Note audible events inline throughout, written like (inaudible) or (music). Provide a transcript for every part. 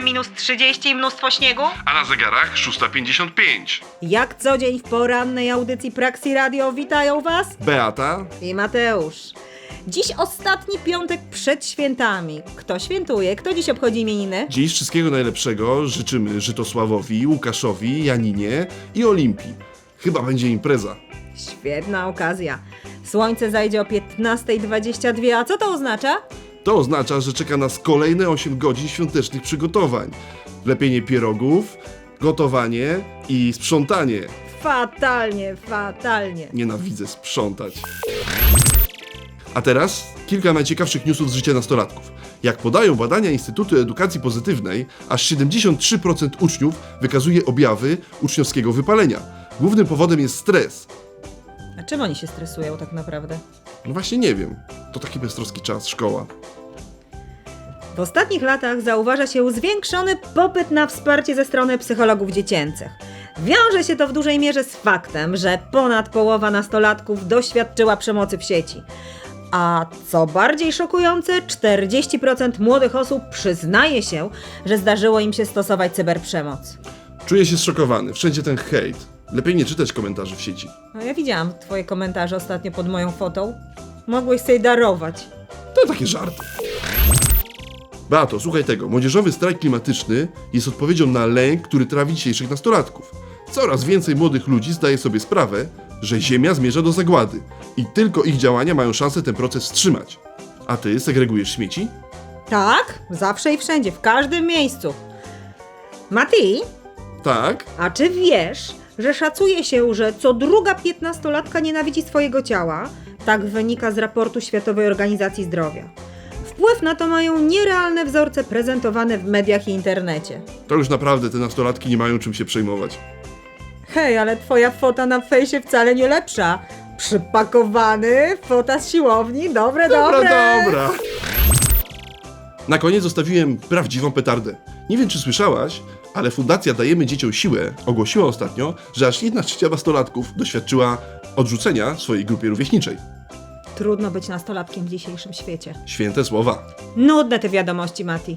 Minus 30 i mnóstwo śniegu? A na zegarach 6.55. Jak co dzień w porannej audycji Praxi Radio witają Was Beata? i Mateusz. Dziś ostatni piątek przed świętami. Kto świętuje? Kto dziś obchodzi imieniny? Dziś wszystkiego najlepszego życzymy Żytosławowi, Łukaszowi, Janinie i Olimpii. Chyba będzie impreza. Świetna okazja. Słońce zajdzie o 15.22, a co to oznacza? To oznacza, że czeka nas kolejne 8 godzin świątecznych przygotowań. Lepienie pierogów, gotowanie i sprzątanie. Fatalnie, fatalnie. Nienawidzę sprzątać. A teraz kilka najciekawszych newsów z życia nastolatków. Jak podają badania Instytutu Edukacji Pozytywnej, aż 73% uczniów wykazuje objawy uczniowskiego wypalenia. Głównym powodem jest stres. A czym oni się stresują tak naprawdę? No właśnie nie wiem. To taki beztroski czas, szkoła. W ostatnich latach zauważa się zwiększony popyt na wsparcie ze strony psychologów dziecięcych. Wiąże się to w dużej mierze z faktem, że ponad połowa nastolatków doświadczyła przemocy w sieci. A co bardziej szokujące, 40% młodych osób przyznaje się, że zdarzyło im się stosować cyberprzemoc. Czuję się zszokowany. Wszędzie ten hejt. Lepiej nie czytać komentarzy w sieci. No ja widziałam twoje komentarze ostatnio pod moją fotą. Mogłeś sobie darować. To takie żarty. Beato, słuchaj tego. Młodzieżowy strajk klimatyczny jest odpowiedzią na lęk, który trawi dzisiejszych nastolatków. Coraz więcej młodych ludzi zdaje sobie sprawę, że Ziemia zmierza do zagłady i tylko ich działania mają szansę ten proces wstrzymać. A ty segregujesz śmieci? Tak, zawsze i wszędzie, w każdym miejscu. Mati, Tak. A czy wiesz, że szacuje się, że co druga piętnastolatka nienawidzi swojego ciała? Tak wynika z raportu Światowej Organizacji Zdrowia. Wpływ na to mają nierealne wzorce prezentowane w mediach i internecie. To już naprawdę te nastolatki nie mają czym się przejmować. Hej, ale twoja fota na fejsie wcale nie lepsza. Przypakowany, fota z siłowni, dobre, Dobra, dobre. dobra. Na koniec zostawiłem prawdziwą petardę. Nie wiem, czy słyszałaś, ale Fundacja Dajemy Dzieciom Siłę ogłosiła ostatnio, że aż jedna trzecia nastolatków doświadczyła odrzucenia w swojej grupie rówieśniczej. Trudno być nastolatkiem w dzisiejszym świecie. Święte słowa. Nudne te wiadomości, Mati.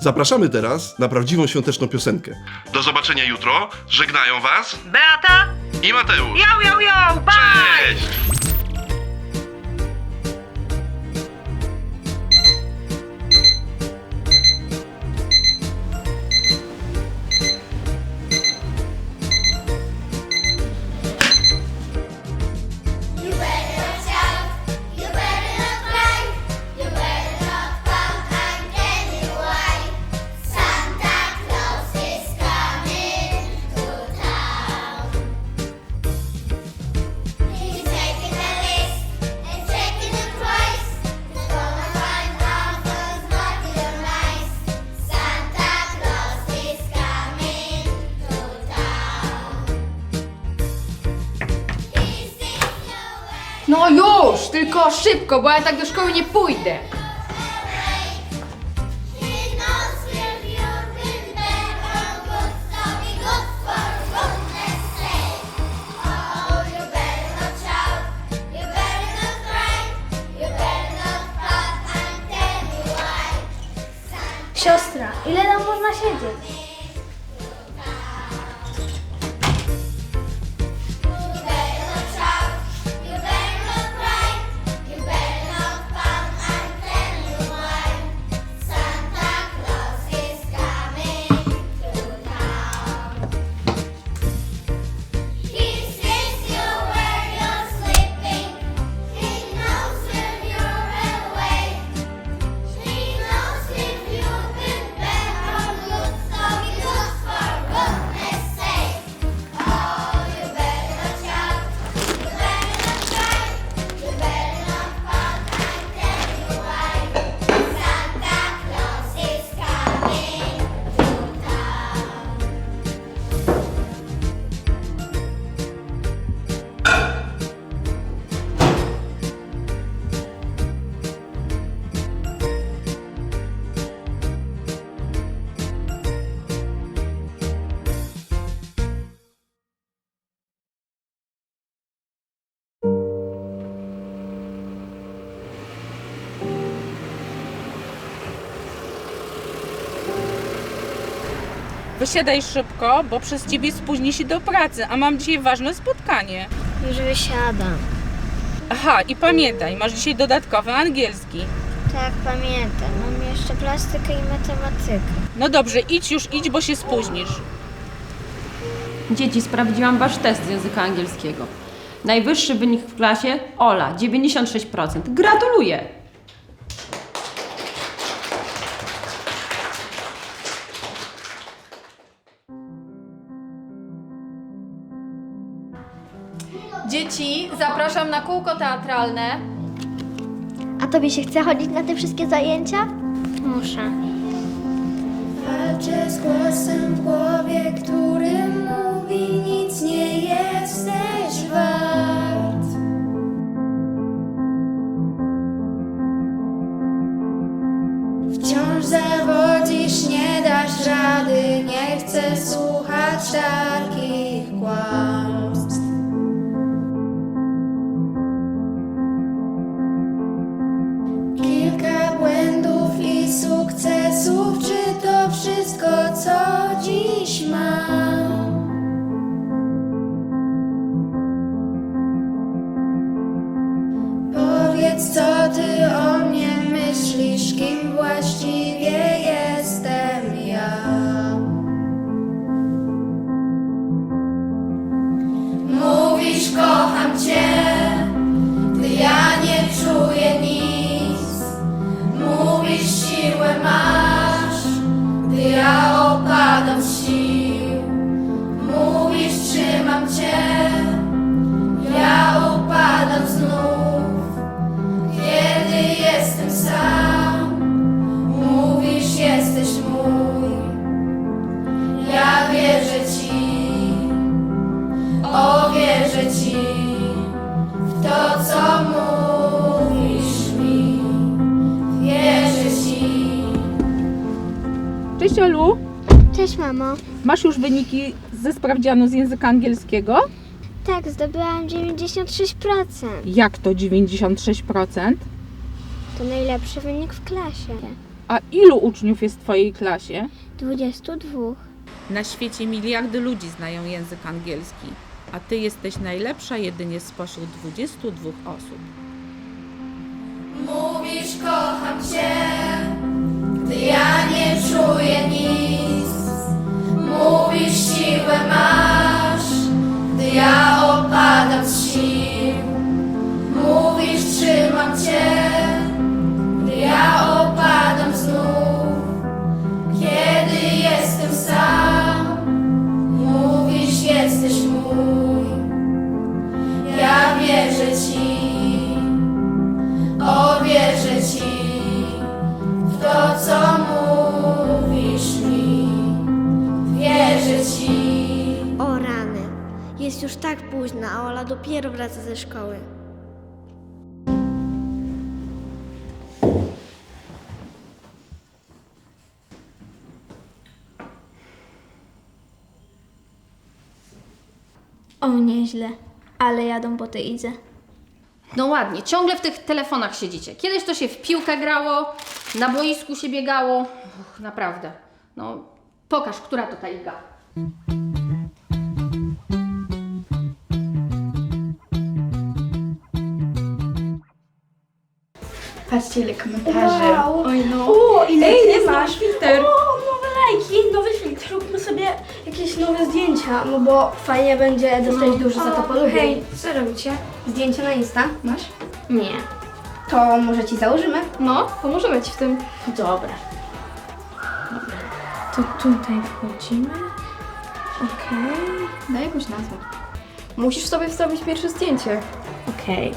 Zapraszamy teraz na prawdziwą świąteczną piosenkę. Do zobaczenia jutro. Żegnają Was Beata? i Mateusz. Yo, yo, yo, bye! Cześć! Tylko szybko, bo ja tak do szkoły nie pójdę. Wysiadaj szybko, bo przez ciebie spóźni się do pracy, a mam dzisiaj ważne spotkanie. Już wysiadam. Aha, i pamiętaj, masz dzisiaj dodatkowy angielski. Tak, pamiętam. Mam jeszcze plastykę i matematykę. No dobrze, idź już, idź, bo się spóźnisz. Dzieci, sprawdziłam wasz test z języka angielskiego. Najwyższy wynik w klasie Ola, 96%. Gratuluję! Dzieci, zapraszam na kółko teatralne. A tobie się chce chodzić na te wszystkie zajęcia? Muszę. Walczę z głosem w głowie, który mówi nic nie jesteś wart. Wciąż zawodzisz, nie dasz rady, nie chcę słuchać takich kłamstw. Mamo. masz już wyniki ze sprawdzianu z języka angielskiego? Tak, zdobyłam 96%. Jak to 96%? To najlepszy wynik w klasie. A ilu uczniów jest w twojej klasie? 22. Na świecie miliardy ludzi znają język angielski, a ty jesteś najlepsza jedynie spośród 22 osób. Mówisz, kocham cię, gdy ja nie tak późno, a Ola dopiero wraca ze szkoły. O, nieźle. Ale jadą po tej Idze. No ładnie, ciągle w tych telefonach siedzicie. Kiedyś to się w piłkę grało, na boisku się biegało. Uch, naprawdę. No, pokaż, która to ta Iga. Patrzcie, ile komentarzy. Wow. Oj, no. O, ile Ej, ty masz? filtr. O, nowe lajki, nowy filtr. Róbmy sobie jakieś nowe zdjęcia, no bo fajnie będzie dostać dużo za to polubień. Hej, co robicie? Zdjęcie na Insta masz? Nie. To może ci założymy? No, pomożemy Ci w tym. Dobra. Dobra. To tutaj wchodzimy. Okej. Daj jakąś nazwę. Musisz sobie wstawić pierwsze zdjęcie. Okej.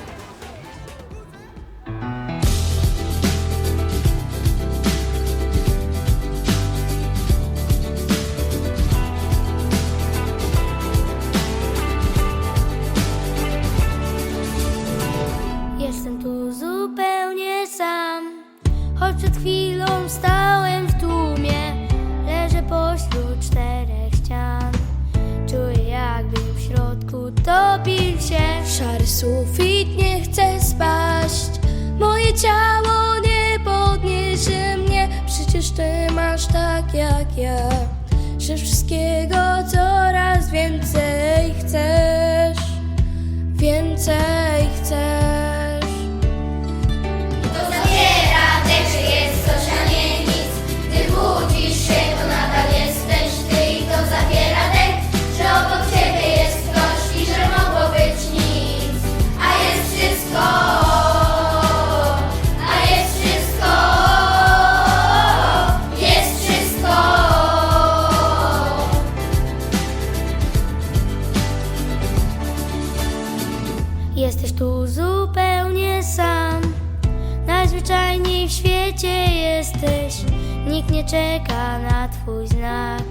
Nie czeka na twój znak.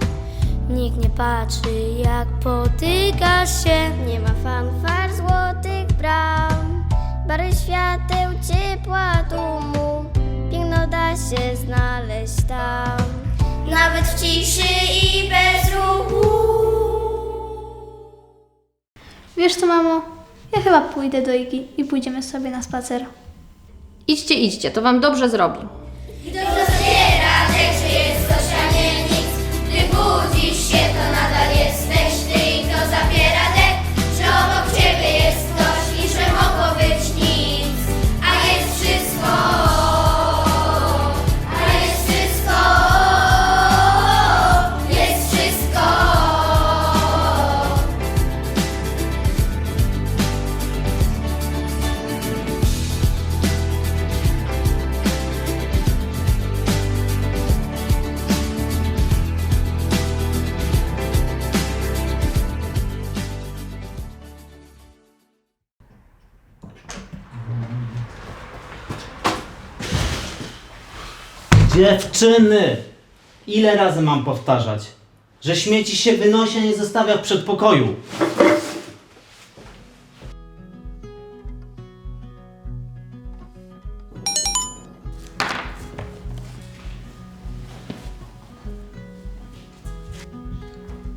Nikt nie patrzy, jak potykasz się. Nie ma fanfar złotych bram. Bary świateł, ciepła tłumu. Piękno da się znaleźć tam. Nawet w ciszy i bez ruchu. Wiesz co, mamo? Ja chyba pójdę do Igi i pójdziemy sobie na spacer. Idźcie, idźcie, to wam dobrze zrobi. Dziewczyny! Ile razy mam powtarzać, że śmieci się wynosi, a nie zostawia w przedpokoju?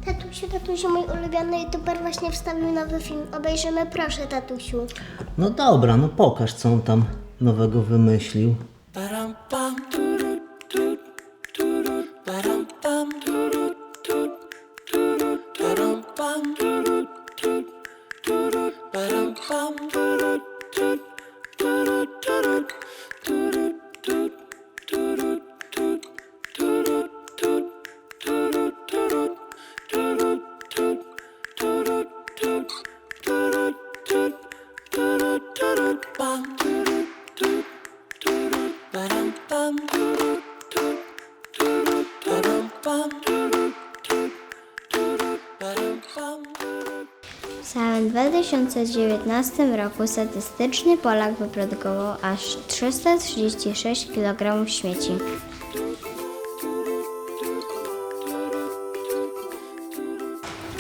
Tatusiu, tatusiu, mój ulubiony youtuber właśnie wstawił nowy film. Obejrzymy, proszę, tatusiu. No dobra, no pokaż, co on tam nowego wymyślił. 2019 roku statystyczny Polak wyprodukował aż 336 kg śmieci.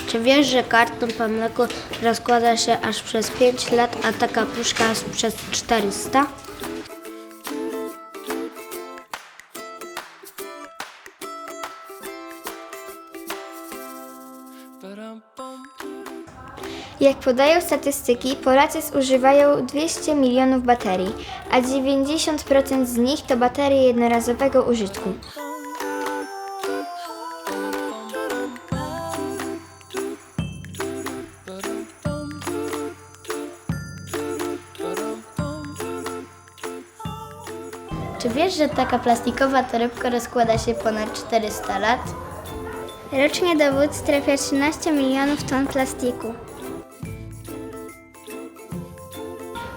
Czy wiesz, że karton po mleku rozkłada się aż przez 5 lat, a taka puszka aż przez 400? Jak podają statystyki, Polacy zużywają 200 milionów baterii, a 90% z nich to baterie jednorazowego użytku. Czy wiesz, że taka plastikowa torebka rozkłada się ponad 400 lat? Rocznie do wód trafia 13 milionów ton plastiku.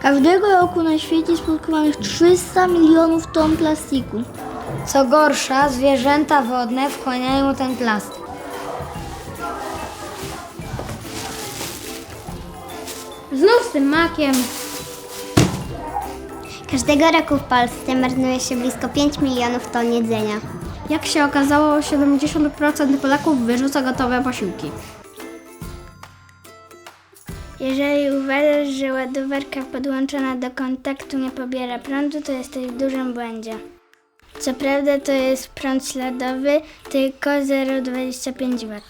Każdego roku na świecie spotkamy 300 milionów ton plastiku. Co gorsza, zwierzęta wodne wchłaniają ten plastik. Znów z tym makiem. Każdego roku w Polsce marnuje się blisko 5 milionów ton jedzenia. Jak się okazało, 70% Polaków wyrzuca gotowe posiłki. Jeżeli uważasz, że ładowarka podłączona do kontaktu nie pobiera prądu, to jesteś w dużym błędzie. Co prawda to jest prąd śladowy, tylko 0,25 W.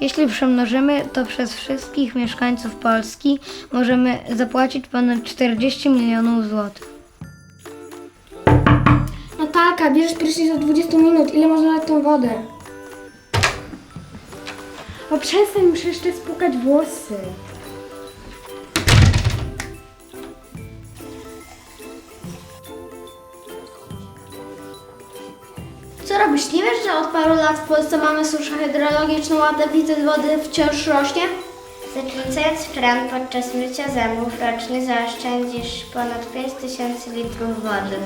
Jeśli przemnożymy to przez wszystkich mieszkańców Polski, możemy zapłacić ponad 40 milionów złotych. Natalka, bierzesz prysznic od 20 minut. Ile można na tą wodę? O przestań, muszę jeszcze spłukać włosy. Paru lat w Polsce mamy suszę hydrologiczną, a deficyt wody wciąż rośnie? Zakręcając kran podczas mycia zębów rocznie zaoszczędzisz ponad 5000 litrów wody.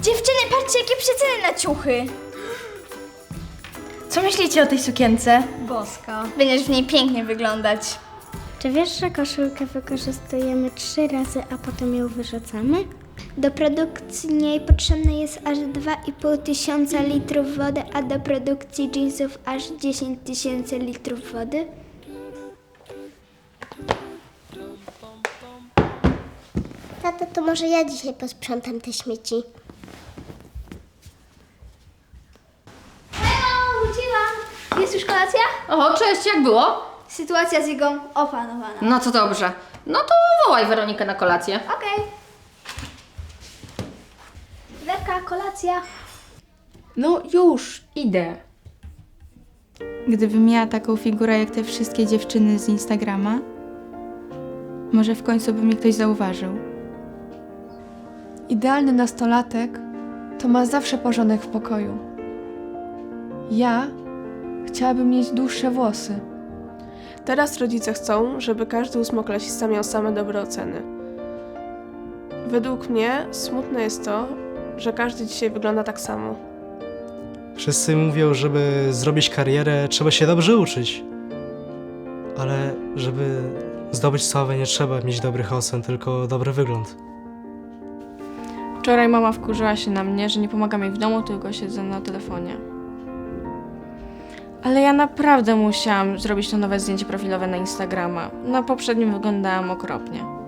Dziewczyny, patrzcie, jakie przeceny na ciuchy. Co myślicie o tej sukience? Boska. Będziesz w niej pięknie wyglądać. Czy wiesz, że koszulkę wykorzystujemy trzy razy, a potem ją wyrzucamy? Do produkcji niej potrzebne jest aż 2,5 tysiąca litrów wody, a do produkcji jeansów aż 10 tysięcy litrów wody. Tato, to może ja dzisiaj posprzątam te śmieci. Hello, wróciłam. Jest już kolacja? O, cześć, jak było? Sytuacja z Igą opanowana. No to dobrze. No to wołaj Weronikę na kolację. Okej. Kolacja. No już, idę. Gdybym miała taką figurę jak te wszystkie dziewczyny z Instagrama, może w końcu by mnie ktoś zauważył. Idealny nastolatek to ma zawsze porządek w pokoju. Ja chciałabym mieć dłuższe włosy. Teraz rodzice chcą, żeby każdy ósmoklasista miał same dobre oceny. Według mnie smutne jest to, że każdy dzisiaj wygląda tak samo. Wszyscy mówią, żeby zrobić karierę, trzeba się dobrze uczyć. Ale żeby zdobyć sławę, nie trzeba mieć dobrych ocen, tylko dobry wygląd. Wczoraj mama wkurzyła się na mnie, że nie pomagam jej w domu, tylko siedzę na telefonie. Ale ja naprawdę musiałam zrobić to nowe zdjęcie profilowe na Instagrama. Na poprzednim wyglądałam okropnie.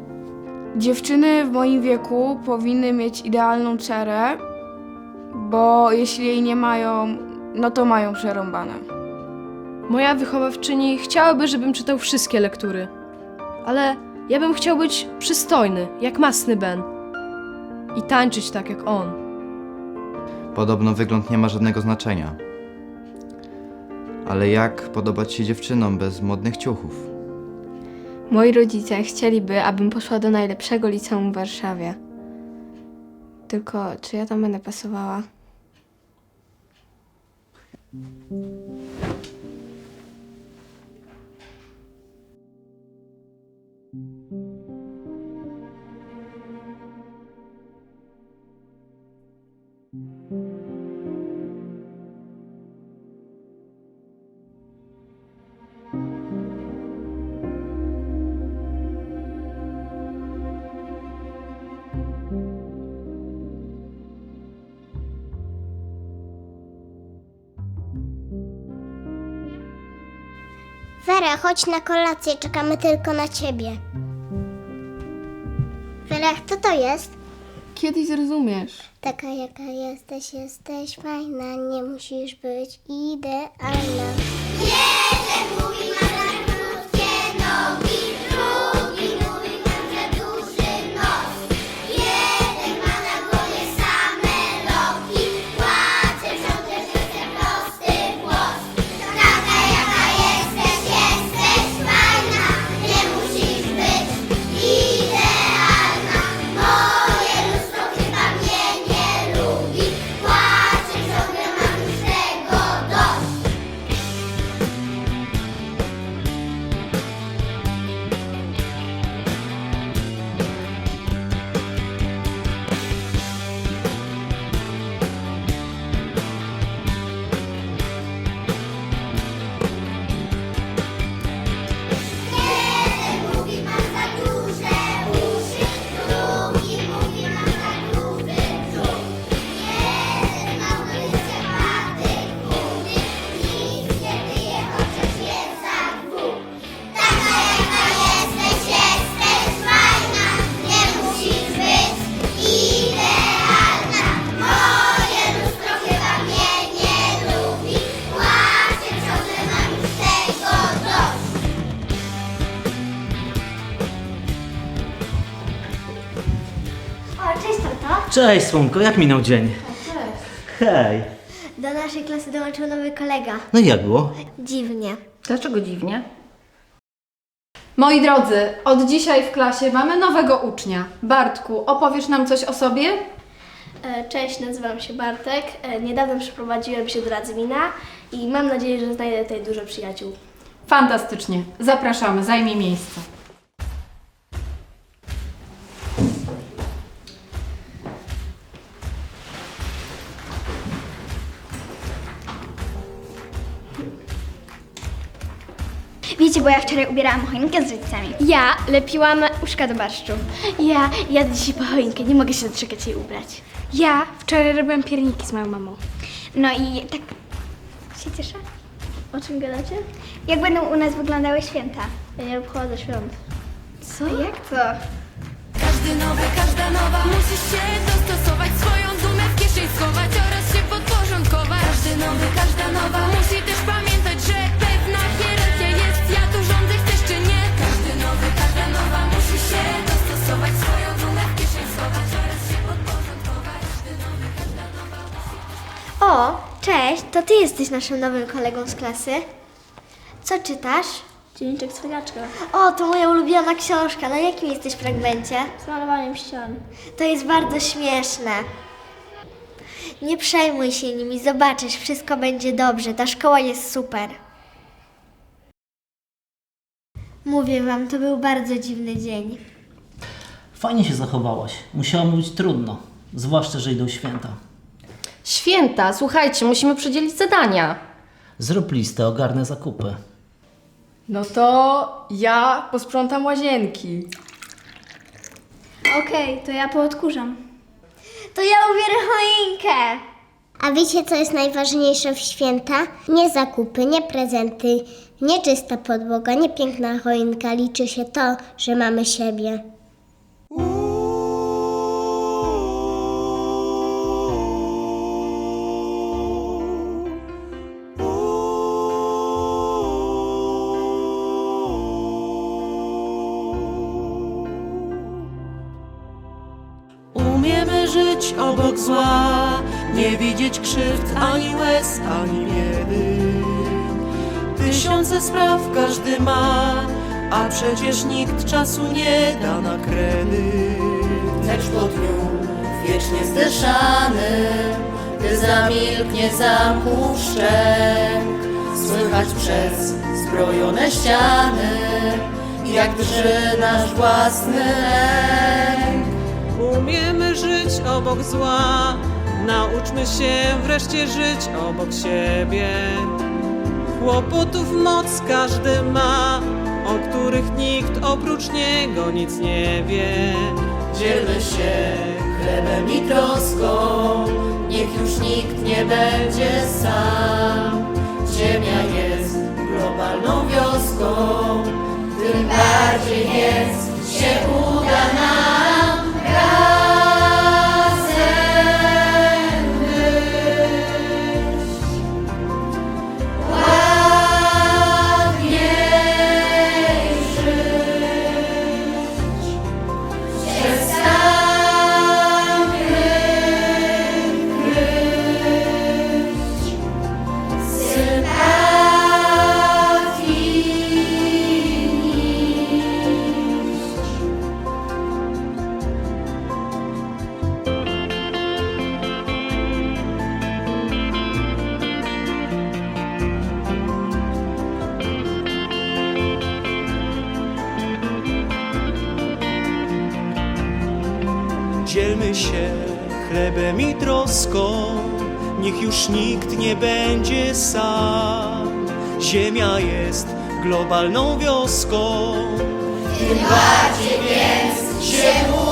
Dziewczyny w moim wieku powinny mieć idealną cerę, bo jeśli jej nie mają, no to mają przerąbane. Moja wychowawczyni chciałaby, żebym czytał wszystkie lektury. Ale ja bym chciał być przystojny, jak masny Ben. I tańczyć tak jak on. Podobno wygląd nie ma żadnego znaczenia. Ale jak podobać się dziewczynom bez modnych ciuchów? Moi rodzice chcieliby, abym poszła do najlepszego liceum w Warszawie. Tylko czy ja tam będę pasowała? Wera, chodź na kolację, czekamy tylko na ciebie. Wera, kto to jest? Kiedyś zrozumiesz. Taka jaka jesteś, jesteś fajna, nie musisz być idealna. Cześć Słonko, jak minął dzień? Hej. Do naszej klasy dołączył nowy kolega. No i jak było? Dziwnie. Dlaczego dziwnie? Moi drodzy, od dzisiaj w klasie mamy nowego ucznia. Bartku, opowiesz nam coś o sobie? E, Cześć, nazywam się Bartek. E, Niedawno przeprowadziłem się do Radzymina i mam nadzieję, że znajdę tutaj dużo przyjaciół. Fantastycznie. Zapraszamy, zajmij miejsce. Bo ja wczoraj ubierałam choinkę z rodzicami. Ja lepiłam uszka do barszczu. Ja jadę dzisiaj po choinkę, nie mogę się doczekać jej ubrać. Ja wczoraj robiłam pierniki z moją mamą. No i tak się cieszę. O czym gadacie? Jak będą u nas wyglądały święta? Ja nie obchodzę świąt. Co? Jak to? Każdy nowy, każda nowa Musisz się dostosować Swoją dumę w kieszeń schować Oraz się podporządkować Każdy nowy, każda nowa Musi też O, cześć, to ty jesteś naszym nowym kolegą z klasy. Co czytasz? Dzienniczek cwaniaczka. O, to moja ulubiona książka. Na jakim jesteś fragmencie? Z malowaniem ścian. To jest bardzo śmieszne. Nie przejmuj się nimi, zobaczysz, wszystko będzie dobrze. Ta szkoła jest super. Mówię wam, to był bardzo dziwny dzień. Fajnie się zachowałaś. Musiało mu być trudno. Zwłaszcza, że idą święta. Święta, słuchajcie, musimy przedzielić zadania. Zrób listę, ogarnę zakupy. No to ja posprzątam łazienki. Okej, to ja poodkurzam. To ja ubierę choinkę. A wiecie, co jest najważniejsze w święta? Nie zakupy, nie prezenty, nie czysta podłoga, nie piękna choinka. Liczy się to, że mamy siebie. Żyć obok zła, nie widzieć krzywd ani łez, ani biedy. Tysiące spraw każdy ma, a przecież nikt czasu nie da na kredyt. Lecz po dniu wiecznie zdyszany, gdy zamilknie zamków słychać przez zbrojone ściany, jak drży nasz własny lęk. Umiemy żyć obok zła, nauczmy się wreszcie żyć obok siebie. Kłopotów moc każdy ma, o których nikt oprócz niego nic nie wie. Dzielmy się chlebem i troską, niech już nikt nie będzie sam. Ziemia jest globalną wioską, tym bardziej więc się uda nam Się chlebem i troską, niech już nikt nie będzie sam. Ziemia jest globalną wioską. Tym bardziej więc się uda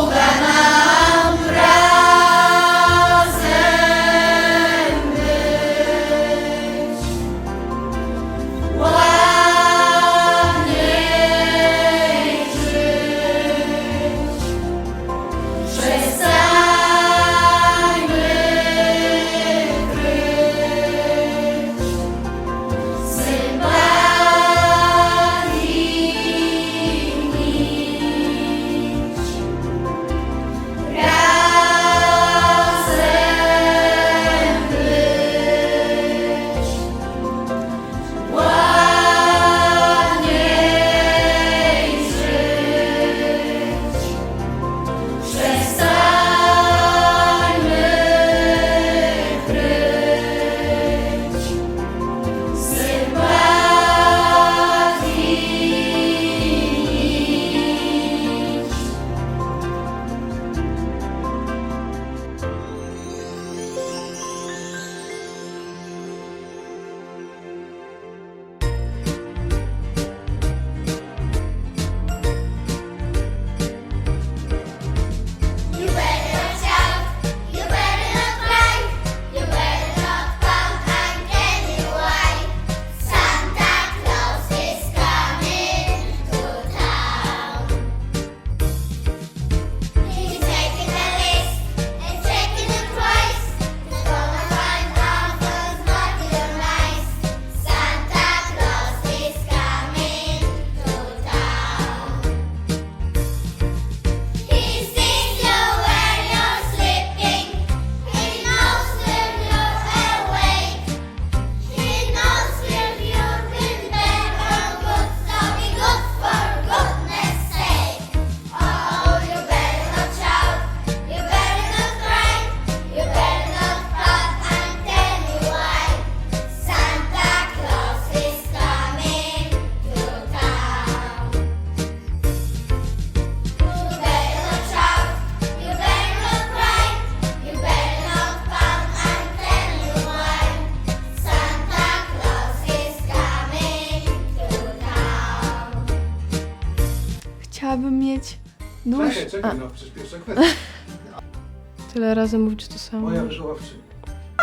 Mieć dłuższy... Czekaj, czekaj, no przecież pierwsza kwestia. (laughs) Tyle razy mówić to samo. Moja wychowawczyni.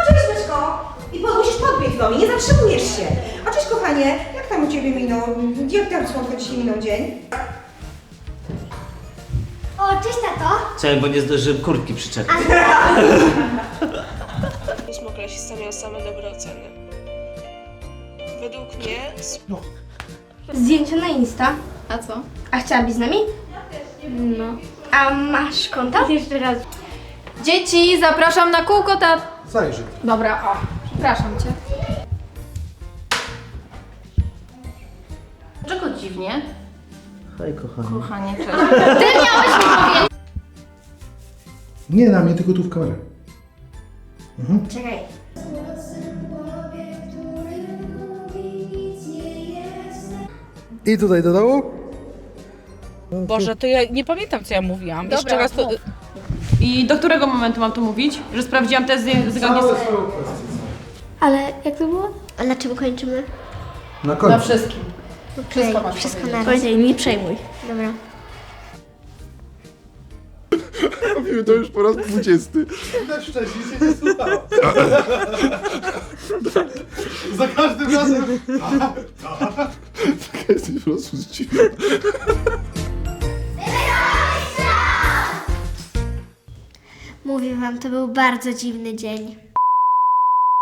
Cześć Myszko! I po, musisz podbiec do mnie, nie zatrzymujesz się. A cześć kochanie, jak tam u Ciebie minął, jak tam słodko dzisiaj minął dzień? O, cześć tato! Czekaj, bo nie zdążyłem kurtki przyczepić. Ósmoklasista (laughs) miał same dobre oceny. Według mnie Zdjęcia na Insta. A co? A chciałabyś z nami? No. A masz konto? Jeszcze raz. Dzieci, zapraszam na kółko ta... Zajrzyj. Dobra, o, przepraszam cię. Dlaczego dziwnie? Hej, kochani. Kochanie, cześć. Ty miałeś mi powiedzieć! Nie na mnie, tylko tu w kamerę. Mhm. Czekaj. I tutaj do dołu. Boże, to ja nie pamiętam, co ja mówiłam. Dobra, Jeszcze raz to... mów. I do którego momentu mam tu mówić? Że sprawdziłam test języka angielskiego? Ale jak to było? A na czym kończymy? Na końcu. Na wszystkim. Wszystko masz Wszystko na raz. nie przejmuj. Dobra. Robimy to już po raz dwudziesty. Widać wcześniej się nie słuchało. Za każdym razem. (laughs) Jesteś po prostu zdziwiony. Mówię wam, to był bardzo dziwny dzień.